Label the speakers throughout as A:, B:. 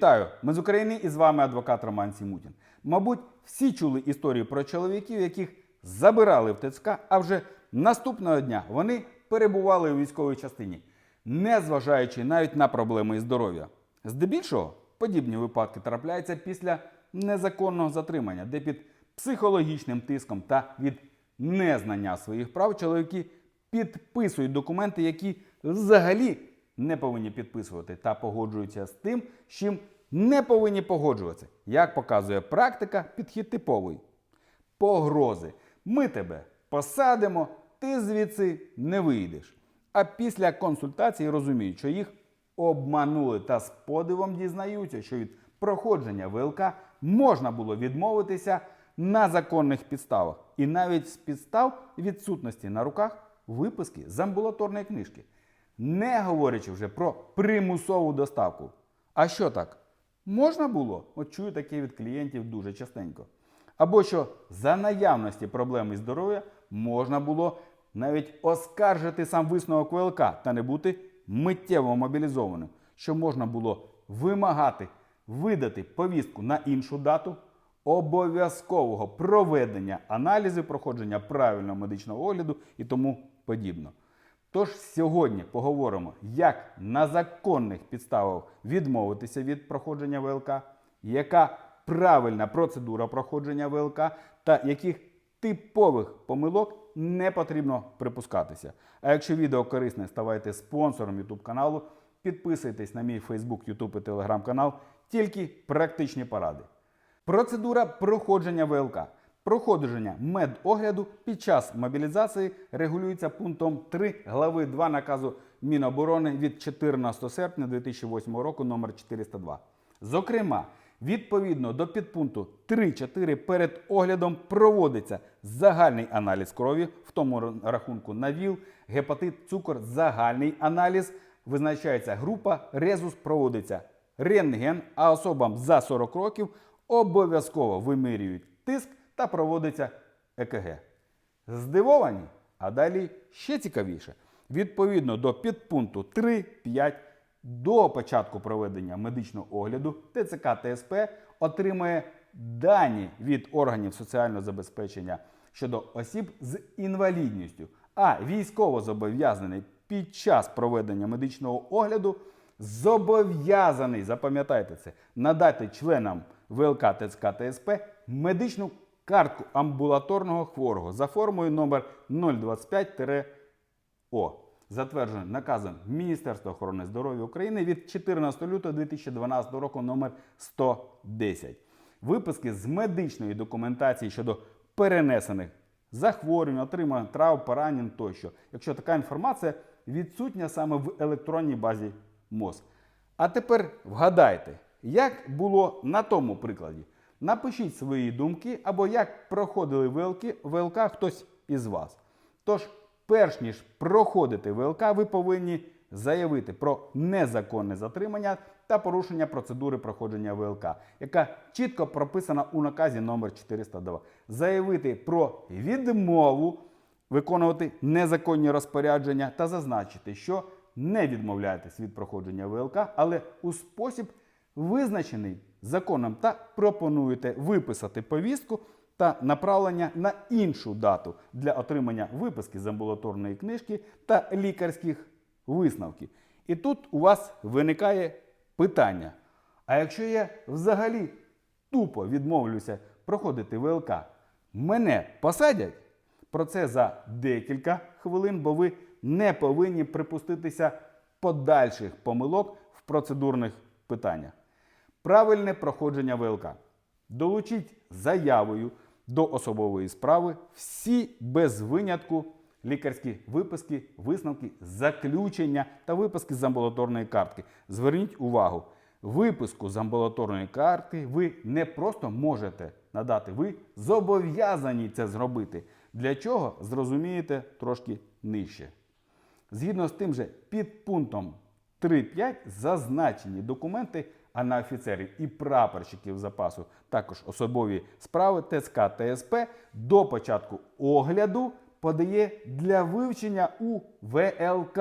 A: Вітаю! Ми з України і з вами адвокат Роман Сімутін. Мабуть, всі чули історії про чоловіків, яких забирали в ТЦК, а вже наступного дня вони перебували у військовій частині, не зважаючи навіть на проблеми із здоров'я. Здебільшого подібні випадки трапляються після незаконного затримання, де під психологічним тиском та від незнання своїх прав чоловіки підписують документи, які взагалі не повинні підписувати та погоджуються з тим, з чим не повинні погоджуватися. Як показує практика, підхід типовий. Погрози. Ми тебе посадимо, ти звідси не вийдеш. А після консультації розуміють, що їх обманули та з подивом дізнаються, що від проходження ВЛК можна було відмовитися на законних підставах. І навіть з підстав відсутності на руках виписки з амбулаторної книжки. Не говорячи вже про примусову доставку. А що так? Можна було? От чую таке від клієнтів дуже частенько. Або що за наявності проблем із здоров'я можна було навіть оскаржити сам висновок ВЛК та не бути миттєво мобілізованим, що можна було вимагати видати повістку на іншу дату обов'язкового проведення аналізів, проходження правильного медичного огляду і тому подібно. Тож сьогодні поговоримо, як на законних підставах відмовитися від проходження ВЛК, яка правильна процедура проходження ВЛК та яких типових помилок не потрібно припускатися. А якщо відео корисне, ставайте спонсором YouTube каналу, підписуйтесь на мій Facebook, YouTube і Telegram канал, тільки практичні поради. Процедура проходження ВЛК. Проходження медогляду під час мобілізації регулюється пунктом 3 глави 2 наказу Міноборони від 14 серпня 2008 року номер 402. Зокрема, відповідно до підпункту 3.4 перед оглядом проводиться загальний аналіз крові, в тому рахунку на ВІЛ, гепатит, цукор, загальний аналіз. Визначається група, резус проводиться рентген, а особам за 40 років обов'язково вимірюють тиск та проводиться ЕКГ. Здивовані? А далі ще цікавіше. Відповідно до підпункту 3.5 до початку проведення медичного огляду ТЦК ТСП отримає дані від органів соціального забезпечення щодо осіб з інвалідністю, а військовозобов'язаний під час проведення медичного огляду зобов'язаний, запам'ятайте це, надати членам ВЛК ТЦК ТСП медичну картку амбулаторного хворого за формою номер 025-О, затверджено наказом Міністерства охорони здоров'я України від 14 лютого 2012 року номер 110. Виписки з медичної документації щодо перенесених захворювань, отримання трав, поранень тощо, якщо така інформація відсутня саме в електронній базі МОЗ. А тепер вгадайте, як було на тому прикладі. Напишіть свої думки або як проходили ВЛК, ВЛК хтось із вас. Тож, перш ніж проходити ВЛК, ви повинні заявити про незаконне затримання та порушення процедури проходження ВЛК, яка чітко прописана у наказі номер 402. Заявити про відмову виконувати незаконні розпорядження та зазначити, що не відмовляєтесь від проходження ВЛК, але у спосіб визначений законом та пропонуєте виписати повістку та направлення на іншу дату для отримання виписки з амбулаторної книжки та лікарських висновків. І тут у вас виникає питання: а якщо я взагалі тупо відмовлюся проходити ВЛК, мене посадять? Про це за декілька хвилин, бо ви не повинні припуститися подальших помилок в процедурних питаннях. Правильне проходження ВЛК. Долучіть заявою до особової справи всі без винятку лікарські виписки, висновки, заключення та виписки з амбулаторної картки. Зверніть увагу, виписку з амбулаторної картки ви не просто можете надати, ви зобов'язані це зробити. Для чого зрозумієте трошки нижче. Згідно з тим же підпунктом 3.5 зазначені документи, а на офіцерів і прапорщиків запасу також особові справи ТСК ТСП до початку огляду подає для вивчення у ВЛК.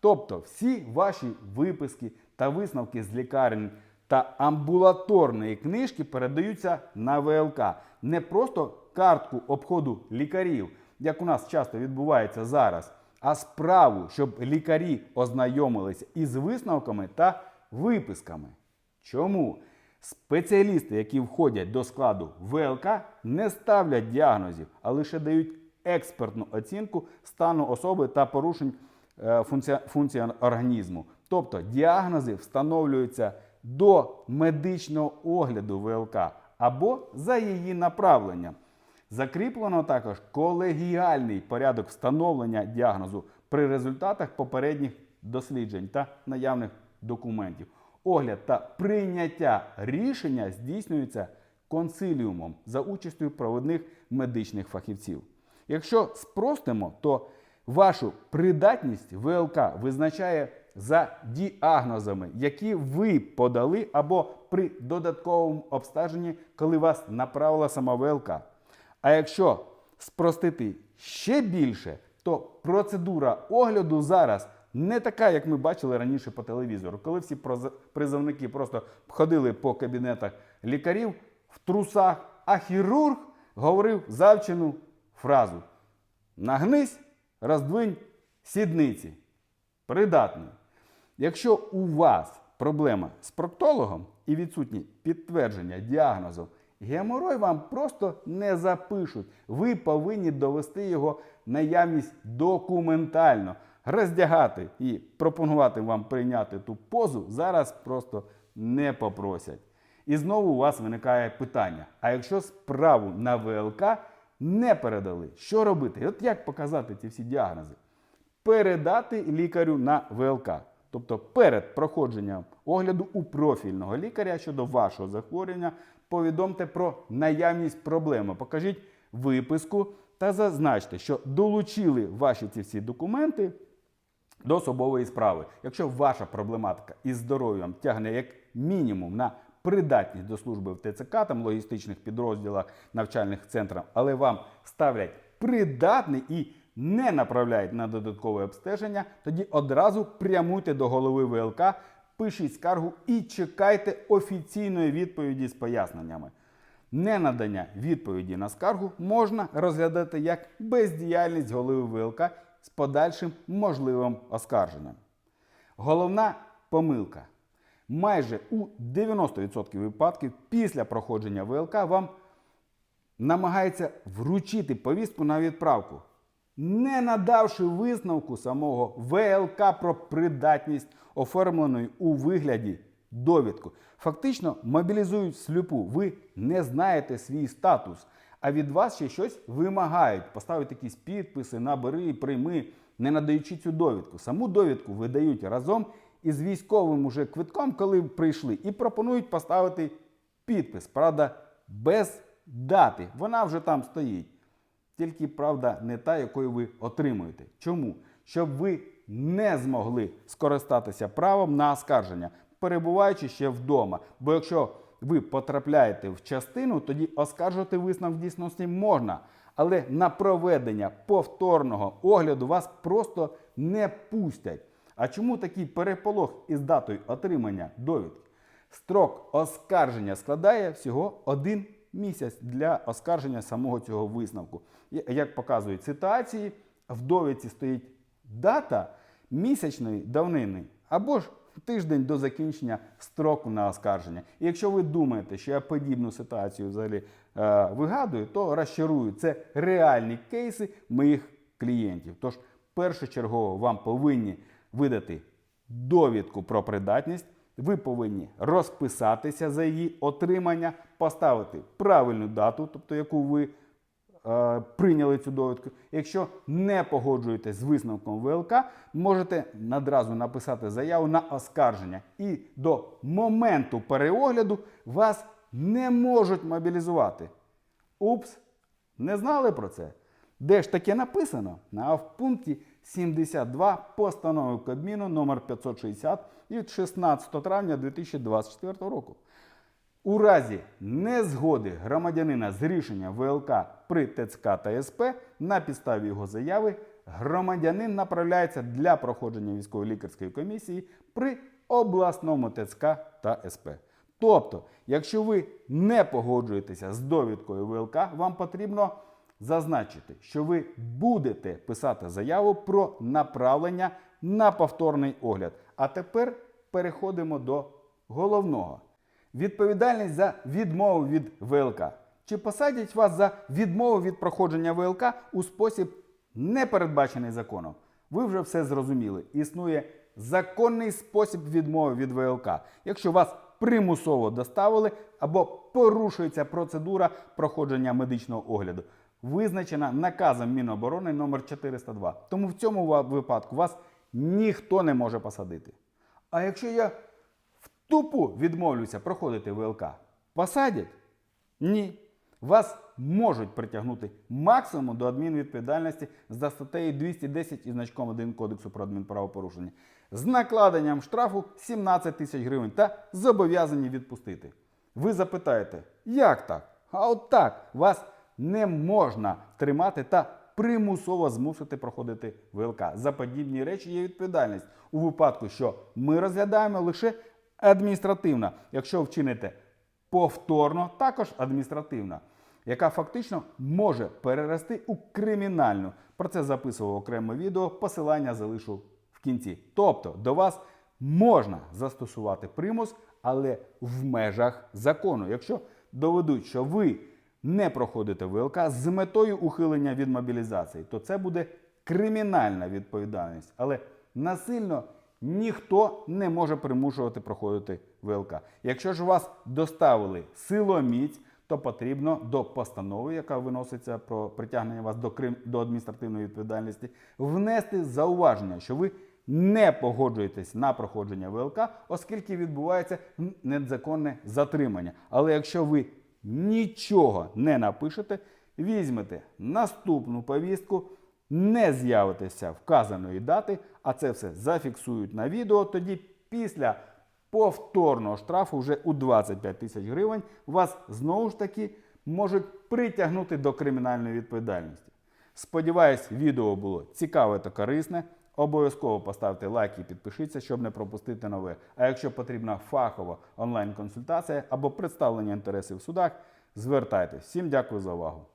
A: Тобто всі ваші виписки та висновки з лікарень та амбулаторної книжки передаються на ВЛК. Не просто картку обходу лікарів, як у нас часто відбувається зараз, а справу, щоб лікарі ознайомилися із висновками та виписками. Чому? Спеціалісти, які входять до складу ВЛК, не ставлять діагнозів, а лише дають експертну оцінку стану особи та порушень е, функції організму. Тобто діагнози встановлюються до медичного огляду ВЛК або за її направленням. Закріплено також колегіальний порядок встановлення діагнозу при результатах попередніх досліджень та наявних документів. Огляд та прийняття рішення здійснюється консиліумом за участю провідних медичних фахівців. Якщо спростимо, то вашу придатність ВЛК визначає за діагнозами, які ви подали або при додатковому обстеженні, коли вас направила сама ВЛК. А якщо спростити ще більше, то процедура огляду зараз не така, як ми бачили раніше по телевізору, коли всі призовники просто ходили по кабінетах лікарів в трусах, а хірург говорив завчену фразу: нагнись, роздвинь сідниці. Придатний. Якщо у вас проблема з проктологом і відсутні підтвердження діагнозу, геморой вам просто не запишуть. Ви повинні довести його наявність документально. Роздягати і пропонувати вам прийняти ту позу зараз просто не попросять. І знову у вас виникає питання: а якщо справу на ВЛК не передали, що робити? От як показати ці всі діагнози? передати лікарю на ВЛК. Тобто перед проходженням огляду у профільного лікаря щодо вашого захворювання повідомте про наявність проблеми. Покажіть виписку та зазначте, що долучили ваші ці всі документи до особової справи. Якщо ваша проблематика із здоров'ям тягне як мінімум на придатність до служби в ТЦК, там логістичних підрозділах, навчальних центрах, але вам ставлять придатний і не направляють на додаткове обстеження, тоді одразу прямуйте до голови ВЛК, пишіть скаргу і чекайте офіційної відповіді з поясненнями. Ненадання відповіді на скаргу можна розглядати як бездіяльність голови ВЛК з подальшим можливим оскарженням. Головна помилка. Майже у 90% випадків після проходження ВЛК вам намагається вручити повістку на відправку, не надавши висновку самого ВЛК про придатність, оформленої у вигляді довідку. Фактично мобілізують сліпу. Ви не знаєте свій статус, а від вас ще щось вимагають. Поставити якісь підписи, набери, прийми, не надаючи цю довідку. Саму довідку видають разом із військовим уже квитком, коли прийшли, і пропонують поставити підпис. Правда, без дати. Вона вже там стоїть. Тільки правда не та, якою ви отримуєте. Чому? Щоб ви не змогли скористатися правом на оскарження, перебуваючи ще вдома. Бо якщо ви потрапляєте в частину, тоді оскаржувати висновок дійсності можна. Але на проведення повторного огляду вас просто не пустять. А чому такий переполох із датою отримання довідки? Строк оскарження складає всього один місяць для оскарження самого цього висновку. Як показують ситуації, в довідці стоїть дата місячної давнини або ж тиждень до закінчення строку на оскарження. І якщо ви думаєте, що я подібну ситуацію взагалі е, вигадую, то розчарую. Це реальні кейси моїх клієнтів. Тож першочергово вам повинні видати довідку про придатність. Ви повинні розписатися за її отримання, поставити правильну дату, тобто яку ви е, прийняли цю довідку. Якщо не погоджуєтесь з висновком ВЛК, можете надразу написати заяву на оскарження. І до моменту переогляду вас не можуть мобілізувати. Упс, не знали про це? Де ж таке написано? А в пункті 72 постанови Кабміну номер 560 від 16 травня 2024 року. У разі незгоди громадянина з рішення ВЛК при ТЦК та СП на підставі його заяви громадянин направляється для проходження військово-лікарської комісії при обласному ТЦК та СП. Тобто, якщо ви не погоджуєтеся з довідкою ВЛК, вам потрібно зазначити, що ви будете писати заяву про направлення на повторний огляд. А тепер переходимо до головного. Відповідальність за відмову від ВЛК. Чи посадять вас за відмову від проходження ВЛК у спосіб не передбачений законом? Ви вже все зрозуміли. Існує законний спосіб відмови від ВЛК. Якщо вас примусово доставили або порушується процедура проходження медичного огляду, визначена наказом Міноборони номер 402. Тому в цьому випадку вас ніхто не може посадити. А якщо я в тупу відмовлюся проходити ВЛК, посадять? Ні. Вас можуть притягнути максимум до адмінвідповідальності за статтею 210 і значком 1 Кодексу про адмінправопорушення з накладенням штрафу 17 тисяч гривень та зобов'язані відпустити. Ви запитаєте, як так? А от так, вас не можна тримати та примусово змусити проходити ВЛК. За подібні речі є відповідальність у випадку, що ми розглядаємо лише адміністративно, якщо вчините повторно, також адміністративна, яка фактично може перерости у кримінальну. Про це записував окреме відео, посилання залишу в кінці. Тобто до вас можна застосувати примус, але в межах закону. Якщо доведуть, що ви не проходите ВЛК з метою ухилення від мобілізації, то це буде кримінальна відповідальність. Але насильно ніхто не може примушувати проходити ВЛК. Якщо ж вас доставили силоміць, то потрібно до постанови, яка виноситься про притягнення вас до, крим... до адміністративної відповідальності, внести зауваження, що ви не погоджуєтесь на проходження ВЛК, оскільки відбувається незаконне затримання. Але якщо ви нічого не напишете, візьмете наступну повістку, не з'явитеся вказаної дати, а це все зафіксують на відео, тоді після повторного штрафу вже у 25 тисяч гривень вас знову ж таки можуть притягнути до кримінальної відповідальності. Сподіваюсь, відео було цікаве та корисне. Обов'язково поставте лайк і підпишіться, щоб не пропустити нове. А якщо потрібна фахова онлайн-консультація або представлення інтересів в судах, звертайтесь. Всім дякую за увагу.